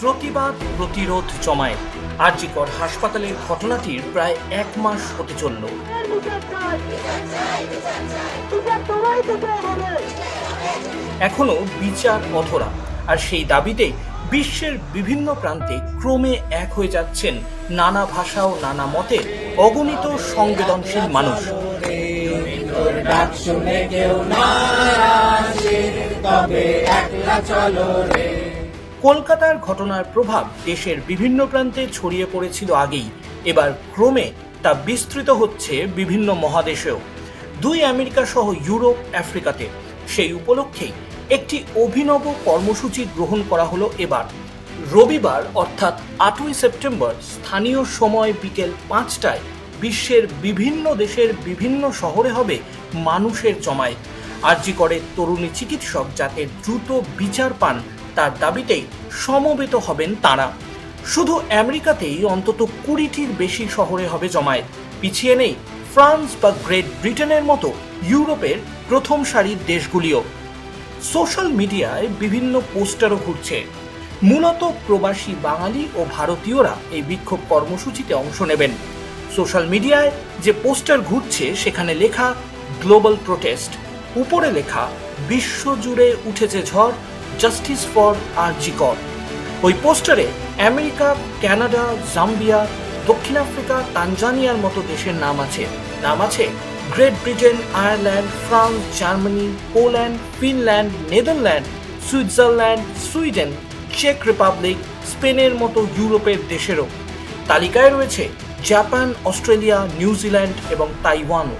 প্রতিবাদ, প্রতিরোধ জমায়েত। আরজিকর হাসপাতালের ঘটনাটির প্রায় এক মাস হতে চলল। এখনও বিচার অধরা, আর সেই দাবিতেই বিশ্বের বিভিন্ন প্রান্তে ক্রমে এক হয়ে যাচ্ছেন নানা ভাষা ও নানা মতে অগণিত সংবেদনশীল মানুষ। তবে একলা চলো রে। কলকাতার ঘটনার প্রভাব দেশের বিভিন্ন প্রান্তে ছড়িয়ে পড়েছিল আগেই। এবার ক্রমে তা বিস্তৃত হচ্ছে বিভিন্ন মহাদেশেও। দুই আমেরিকা সহ ইউরোপ, আফ্রিকাতে। সেই উপলক্ষেই একটি অভিনব কর্মসূচি গ্রহণ করা হলো এবার। রবিবার, অর্থাৎ আটই সেপ্টেম্বর, স্থানীয় সময় বিকেল পাঁচটায় বিশ্বের বিভিন্ন দেশের বিভিন্ন শহরে হবে মানুষের জমায়েত। আরজি করে তরুণী চিকিৎসক যাতে দ্রুত বিচার পান তার দাবিতেই সমবেত হবেন তারা। শুধু আমেরিকাতেই অন্তত কুড়িটির বেশি শহরে হবে জমায়েত। পিছিয়ে নেই ফ্রান্স বা গ্রেট ব্রিটেনের মতো ইউরোপের প্রথম সারির দেশগুলিও। সোশ্যাল মিডিয়ায় বিভিন্ন পোস্টারও ঘুরছে। মূলত প্রবাসী বাঙালি ও ভারতীয়রা এই বিক্ষোভ কর্মসূচিতে অংশ নেবেন। সোশ্যাল মিডিয়ায় যে পোস্টার ঘুরছে, সেখানে লেখা, গ্লোবাল প্রোটেস্ট। উপরে লেখা, বিশ্বজুড়ে উঠেছে ঝড় জাস্টিস ফর আরজিকর ওই পোস্টারে আমেরিকা কানাডা জাম্বিয়া, দক্ষিণ আফ্রিকা, তানজানিয়ার মতো দেশের নাম আছে। নাম আছে Great Britain, Ireland, France, Germany, Poland, Finland, Netherland, Switzerland, Sweden, check Republic, স্পেনের মতো ইউরোপের দেশেরও। তালিকায় রয়েছে জাপান, অস্ট্রেলিয়া, নিউজিল্যান্ড এবং তাইওয়ানও।